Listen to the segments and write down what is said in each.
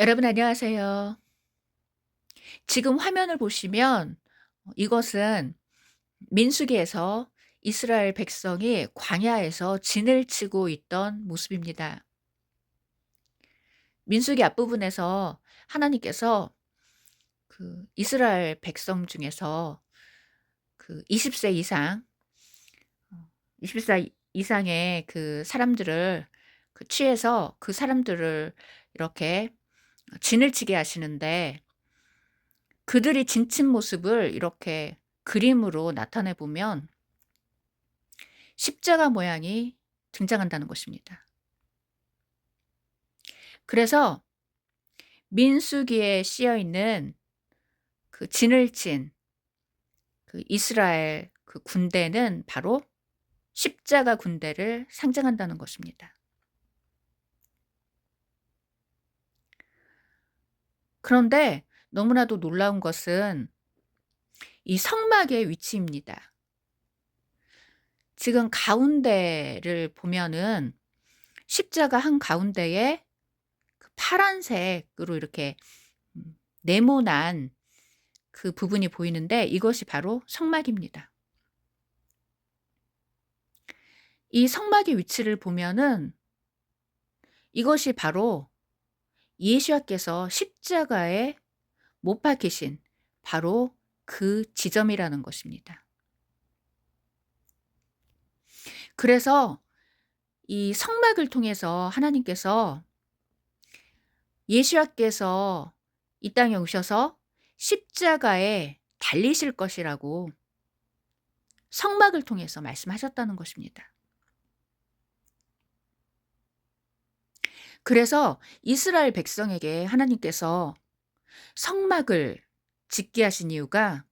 여러분 안녕하세요. 지금 화면을 보시면 어 이것은 민수기에서 이스라엘 백성이 광야에서 진을 치고 있던 모습입니다. 민수기 앞부분에서 하나님께서 그 이스라엘 백성 중에서 그 20세 이상 어 20세 이상의 그 사람들을 그 취해서 그 사람들을 이렇게 진을 치게 하시는데 그들이 진친 모습을 이렇게 그림으로 나타내 보면 십자가 모양이 등장한다는 것입니다. 그래서 민수기에 쓰여 있는 그 진을 친 그 이스라엘 그 군대는 바로 십자가 군대를 상징한다는 것입니다. 그런데 너무나도 놀라운 것은 이 성막의 위치입니다. 지금 가운데를 보면은 십자가 한 가운데에 그 파란색으로 이렇게 음 네모난 그 부분이 보이는데 이것이 바로 성막입니다. 이 성막의 위치를 보면은 이것이 바로 예수와께서 십자가에 못 박히신 바로 그 지점이라는 것입니다. 그래서 이 성막을 통해서 하나님께서 예수와께서 이 땅에 오셔서 십자가에 달리실 것이라고 성막을 통해서 말씀하셨다는 것입니다. 그래서 이스라엘 백성에게 하나님께서 성막을 짓게 하신 이유가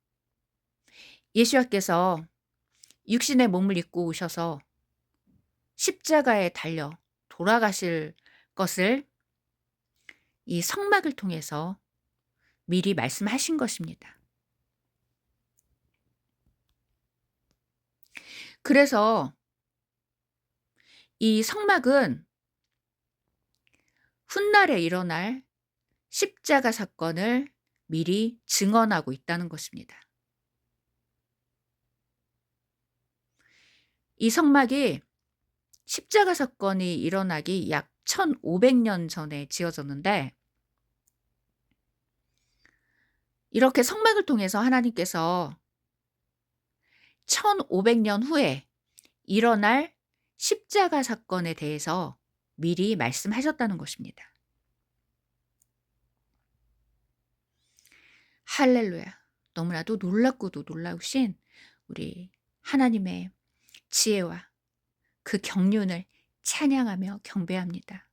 예수와께서 육신의 몸을 입고 오셔서 십자가에 달려 돌아가실 것을 이 성막을 통해서 미리 말씀하신 것입니다. 그래서 이 성막은 훗날에 일어날 십자가 사건을 미리 증언하고 있다는 것입니다. 이 성막이 십자가 사건이 일어나기 약 1500년 전에 지어졌는데 이렇게 성막을 통해서 하나님께서 1500년 후에 일어날 십자가 사건에 대해서 미리 말씀하셨다는 것입니다. 할렐루야. 너무나도 놀랍고도 놀라우신 우리 하나님의 지혜와 그 경륜을 찬양하며 경배합니다.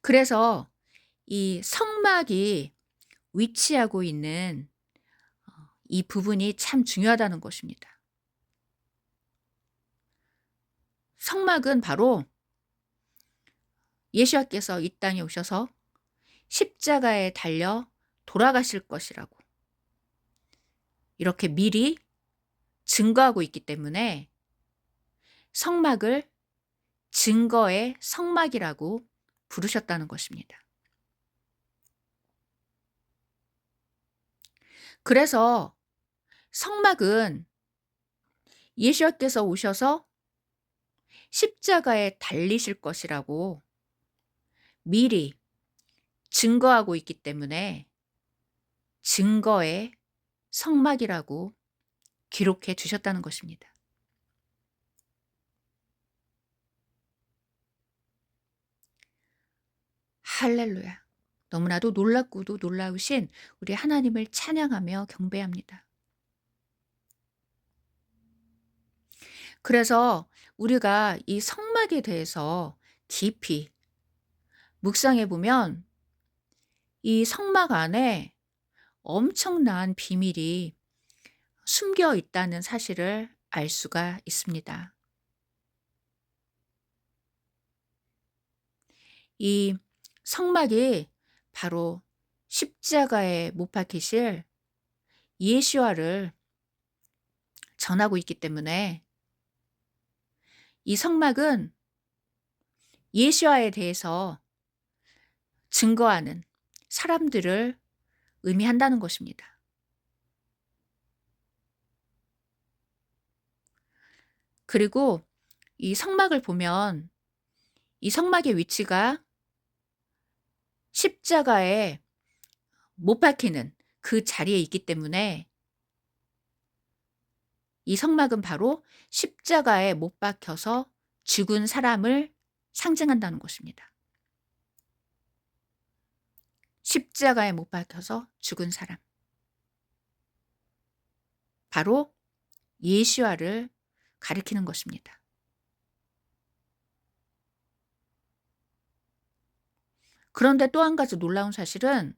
그래서 이 성막이 위치하고 있는 어이 부분이 참 중요하다는 것입니다. 성막은 바로 예수와께서 이 땅에 오셔서 십자가에 달려 돌아가실 것이라고 이렇게 미리 증거하고 있기 때문에 성막을 증거의 성막이라고 부르셨다는 것입니다. 그래서 성막은 예수와께서 오셔서 십자가에 달리실 것이라고 미리 증거하고 있기 때문에 증거의 성막이라고 기록해 주셨다는 것입니다. 할렐루야. 너무나도 놀랍고도 놀라우신 우리 하나님을 찬양하며 경배합니다. 그래서 우리가 이 성막에 대해서 깊이 묵상해 보면 이 성막 안에 엄청난 비밀이 숨겨 있다는 사실을 알 수가 있습니다. 이 성막이 바로 십자가에 못 박히실 예수와를 전하고 있기 때문에 이 성막은 예수와에 대해서 증거하는 사람들을 의미한다는 것입니다. 그리고 이 성막을 보면 이 성막의 위치가 십자가에 못 박히는 그 자리에 있기 때문에 이 성막은 바로 십자가에 못 박혀서 죽은 사람을 상징한다는 것입니다. 십자가에 못 박혀서 죽은 사람. 바로 예수와를 가리키는 것입니다. 그런데 또 한 가지 놀라운 사실은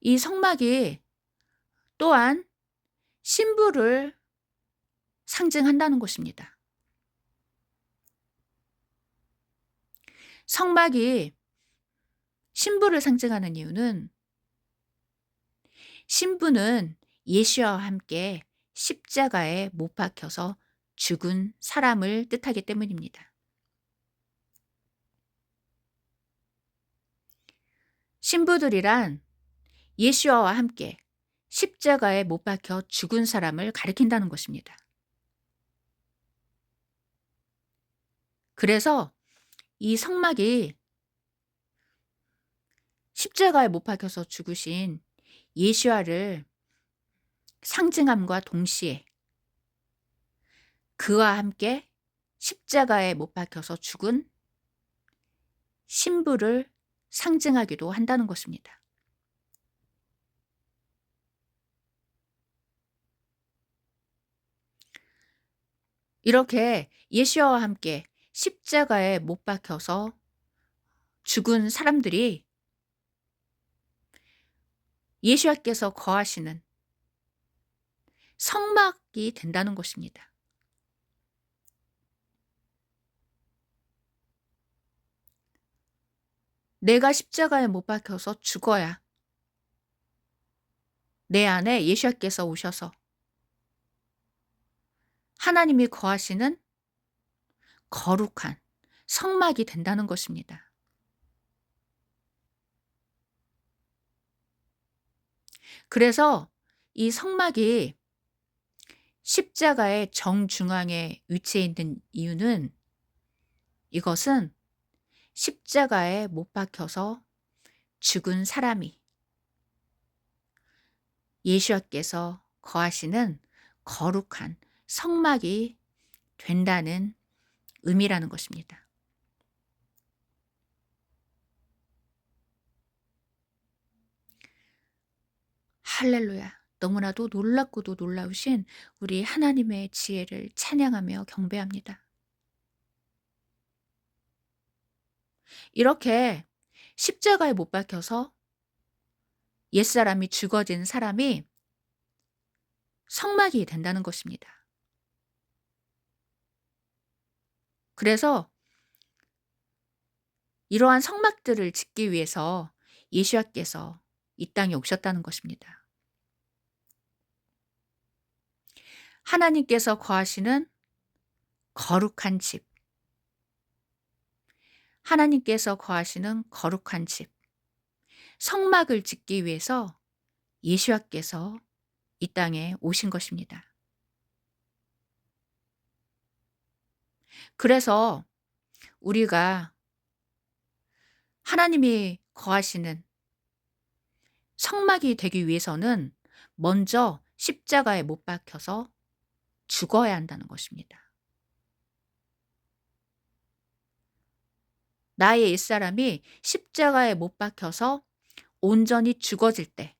이 성막이 또한 신부를 상징한다는 것입니다. 성막이 신부를 상징하는 이유는 신부는 예수와 함께 십자가에 못 박혀서 죽은 사람을 뜻하기 때문입니다. 신부들이란 예수와 함께 십자가에 못 박혀 죽은 사람을 가리킨다는 것입니다. 그래서 이 성막이 십자가에 못 박혀서 죽으신 예수와를 상징함과 동시에 그와 함께 십자가에 못 박혀서 죽은 신부를 상징하기도 한다는 것입니다. 이렇게 예수와 함께 십자가에 못 박혀서 죽은 사람들이 예수와께서 거하시는 성막이 된다는 것입니다. 내가 십자가에 못 박혀서 죽어야 내 안에 예수께서 오셔서 하나님이 거하시는 거룩한 성막이 된다는 것입니다. 그래서 이 성막이 십자가의 정중앙에 위치해 있는 이유는 이것은 십자가에 못 박혀서 죽은 사람이 예수께서 거하시는 거룩한 성막이 된다는 의미라는 것입니다. 할렐루야. 너무나도 놀랍고도 놀라우신 우리 하나님의 지혜를 찬양하며 경배합니다. 이렇게 십자가에 못 박혀서 옛사람이 죽어진 사람이 성막이 된다는 것입니다. 그래서 이러한 성막들을 짓기 위해서 예수와께서 이 땅에 오셨다는 것입니다. 하나님께서 거하시는 거룩한 집. 하나님께서 거하시는 거룩한 집. 성막을 짓기 위해서 예수와께서 이 땅에 오신 것입니다. 그래서 우리가 하나님이 거하시는 성막이 되기 위해서는 먼저 십자가에 못 박혀서 죽어야 한다는 것입니다. 나의 옛사람이 십자가에 못 박혀서 온전히 죽어질 때,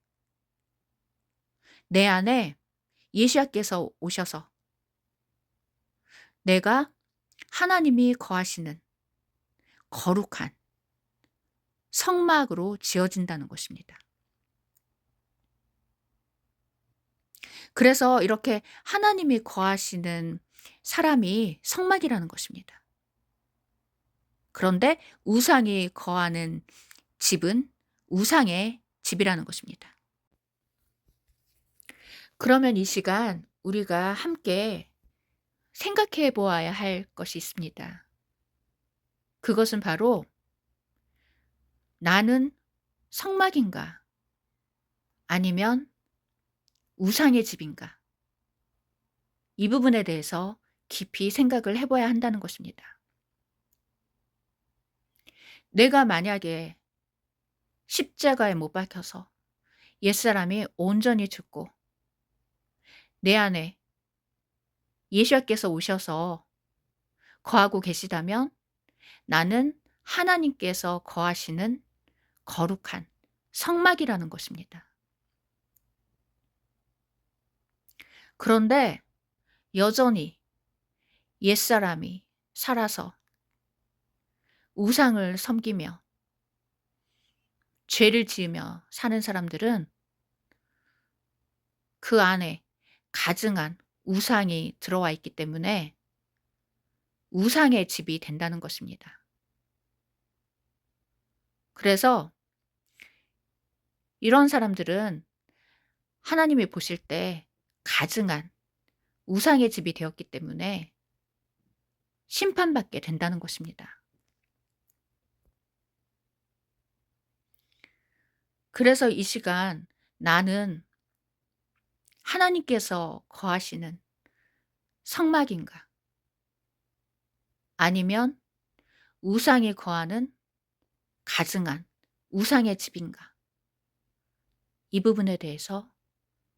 내 안에 예수께서 오셔서 내가 하나님이 거하시는 거룩한 성막으로 지어진다는 것입니다. 그래서 이렇게 하나님이 거하시는 사람이 성막이라는 것입니다. 그런데 우상이 거하는 집은 우상의 집이라는 것입니다. 그러면 이 시간 우리가 함께 생각해 보아야 할 것이 있습니다. 그것은 바로 '나는 성막인가? 아니면 우상의 집인가?' 이 부분에 대해서 깊이 생각을 해 봐야 한다는 것입니다. 내가 만약에 십자가에 못 박혀서 옛사람이 온전히 죽고 내 안에 예수와께서 오셔서 거하고 계시다면 나는 하나님께서 거하시는 거룩한 성막이라는 것입니다. 그런데 여전히 옛사람이 살아서 우상을 섬기며 죄를 지으며 사는 사람들은 그 안에 가증한 우상이 들어와 있기 때문에 우상의 집이 된다는 것입니다. 그래서 이런 사람들은 하나님이 보실 때 가증한 우상의 집이 되었기 때문에 심판받게 된다는 것입니다. 그래서 이 시간 나는 하나님께서 거하시는 성막인가? 아니면 우상이 거하는 가증한 우상의 집인가? 이 부분에 대해서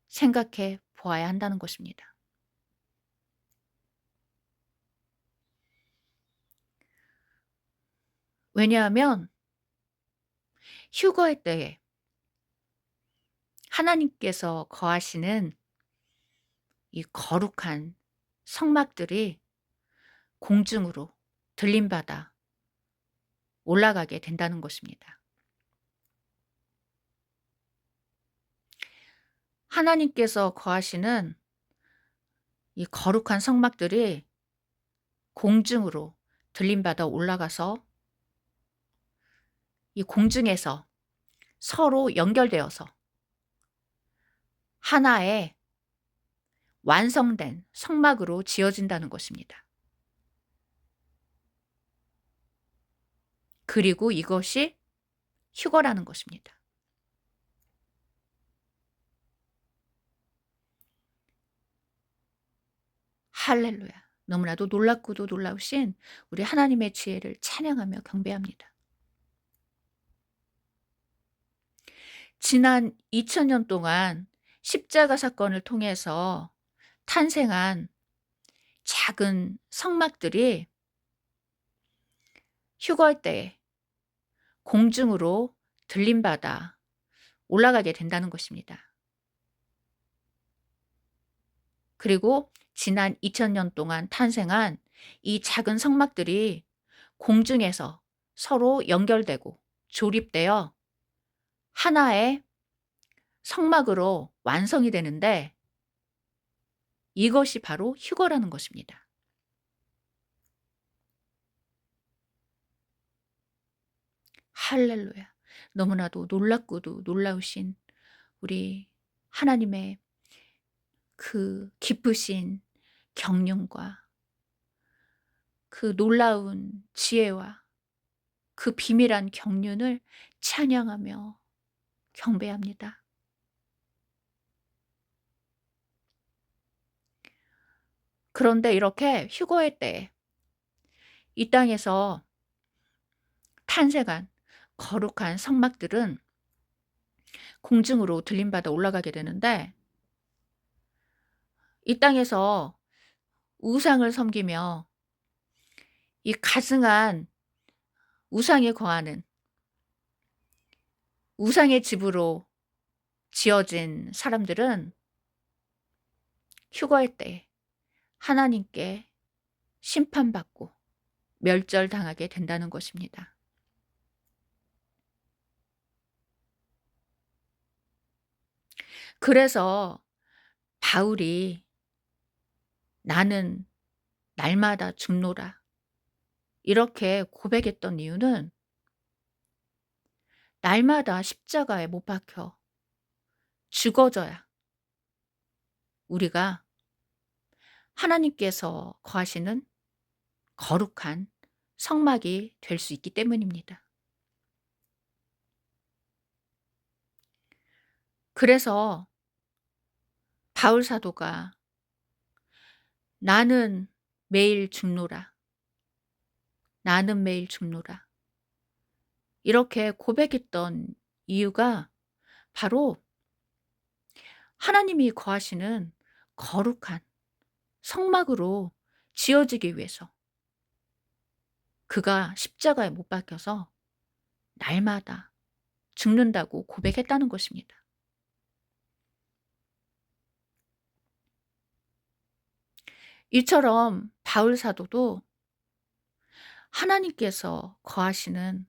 생각해 보아야 한다는 것입니다. 왜냐하면 휴거의 때에 하나님께서 거하시는 이 거룩한 성막들이 공중으로 들림받아 올라가게 된다는 것입니다. 하나님께서 거하시는 이 거룩한 성막들이 공중으로 들림받아 올라가서 이 공중에서 서로 연결되어서 하나의 완성된 성막으로 지어진다는 것입니다. 그리고 이것이 휴거라는 것입니다. 할렐루야. 너무나도 놀랍고도 놀라우신 우리 하나님의 지혜를 찬양하며 경배합니다. 지난 2000년 동안 십자가 사건을 통해서 탄생한 작은 성막들이 휴거할 때 공중으로 들림받아 올라가게 된다는 것입니다. 그리고 지난 2000년 동안 탄생한 이 작은 성막들이 공중에서 서로 연결되고 조립되어 하나의 성막으로 완성이 되는데 이것이 바로 휴거라는 것입니다. 할렐루야. 너무나도 놀랍고도 놀라우신 우리 하나님의 그 기쁘신 경륜과 그 놀라운 지혜와 그 비밀한 경륜을 찬양하며 경배합니다. 그런데 이렇게 휴거의 때이 땅에서 탄생한 거룩한 성막들은 공중으로 들림받아 올라가게 되는데 이 땅에서 우상을 섬기며 이 가증한 우상에 거하는 우상의 집으로 지어진 사람들은 휴거의 때 하나님께 심판받고 멸절당하게 된다는 것입니다. 그래서 바울이 나는 날마다 죽노라. 이렇게 고백했던 이유는 날마다 십자가에 못 박혀 죽어져야 우리가 하나님께서 거하시는 거룩한 성막이 될 수 있기 때문입니다. 그래서 바울 사도가 나는 매일 죽노라. 나는 매일 죽노라. 이렇게 고백했던 이유가 바로 하나님이 거하시는 거룩한 성막으로 지어지기 위해서 그가 십자가에 못 박혀서 날마다 죽는다고 고백했다는 것입니다. 이처럼 바울 사도도 하나님께서 거하시는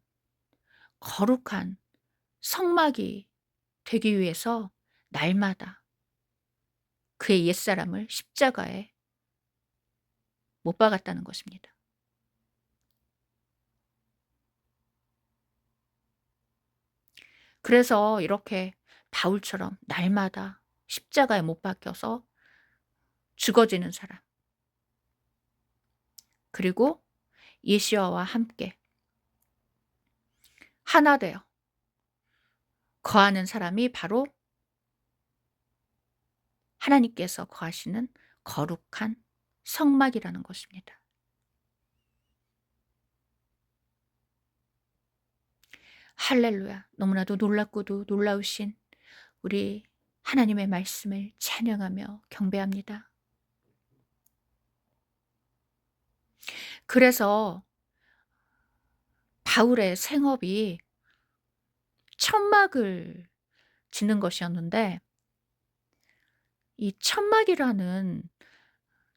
거룩한 성막이 되기 위해서 날마다 그의 옛사람을 십자가에 못 박았다는 것입니다. 그래서 이렇게 바울처럼 날마다 십자가에 못 박혀서 죽어지는 사람. 그리고 예시와와 함께 하나 되어 거하는 사람이 바로 하나님께서 거하시는 거룩한 성막이라는 것입니다. 할렐루야. 너무나도 놀랍고도 놀라우신 우리 하나님의 말씀을 찬양하며 경배합니다. 그래서 바울의 생업이 천막을 짓는 것이었는데 이 천막이라는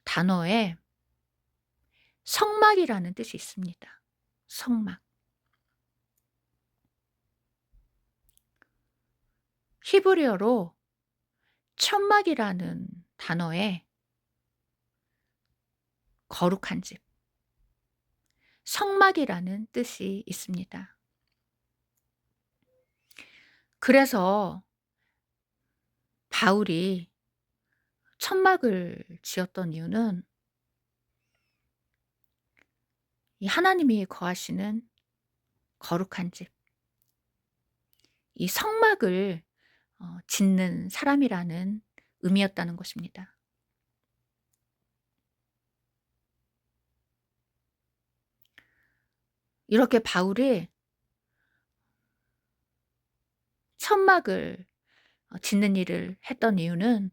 단어에 성막이라는 뜻이 있습니다. 성막. 히브리어로 천막이라는 단어에 거룩한 집, 성막이라는 뜻이 있습니다. 그래서 바울이 천막을 지었던 이유는 이 하나님이 거하시는 거룩한 집, 이 성막을 어, 짓는 사람이라는 의미였다는 것입니다. 이렇게 바울이 천막을 어, 짓는 일을 했던 이유는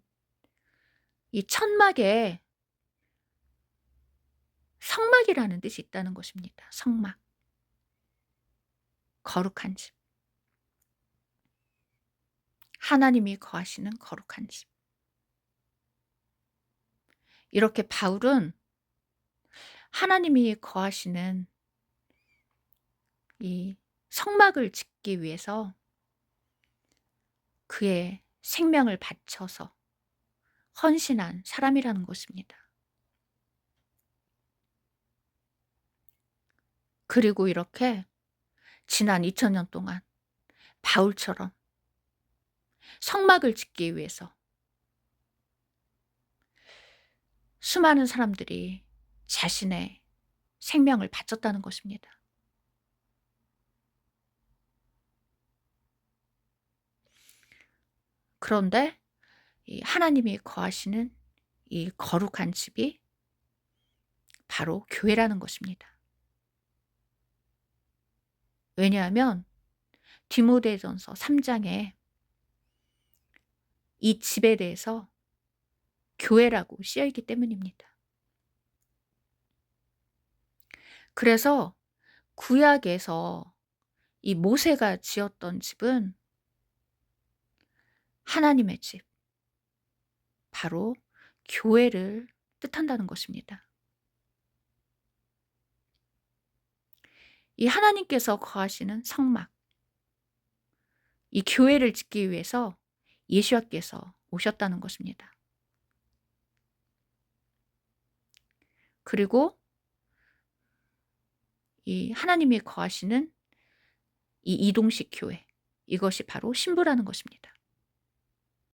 이 천막에 성막이라는 뜻이 있다는 것입니다. 성막. 거룩한 집. 하나님이 거하시는 거룩한 집. 이렇게 바울은 하나님이 거하시는 이 성막을 짓기 위해서 그의 생명을 바쳐서 헌신한 사람이라는 것입니다. 그리고 이렇게 지난 2000년 동안 바울처럼 성막을 짓기 위해서 수많은 사람들이 자신의 생명을 바쳤다는 것입니다. 그런데 이 하나님이 거하시는 이 거룩한 집이 바로 교회라는 것입니다. 왜냐하면 디모데전서 3장에 이 집에 대해서 교회라고 쓰여 있기 때문입니다. 그래서 구약에서 이 모세가 지었던 집은 하나님의 집, 바로 교회를 뜻한다는 것입니다. 이 하나님께서 거하시는 성막, 이 교회를 짓기 위해서 예수와께서 오셨다는 것입니다. 그리고 이 하나님이 거하시는 이 이동식 교회, 이것이 바로 신부라는 것입니다.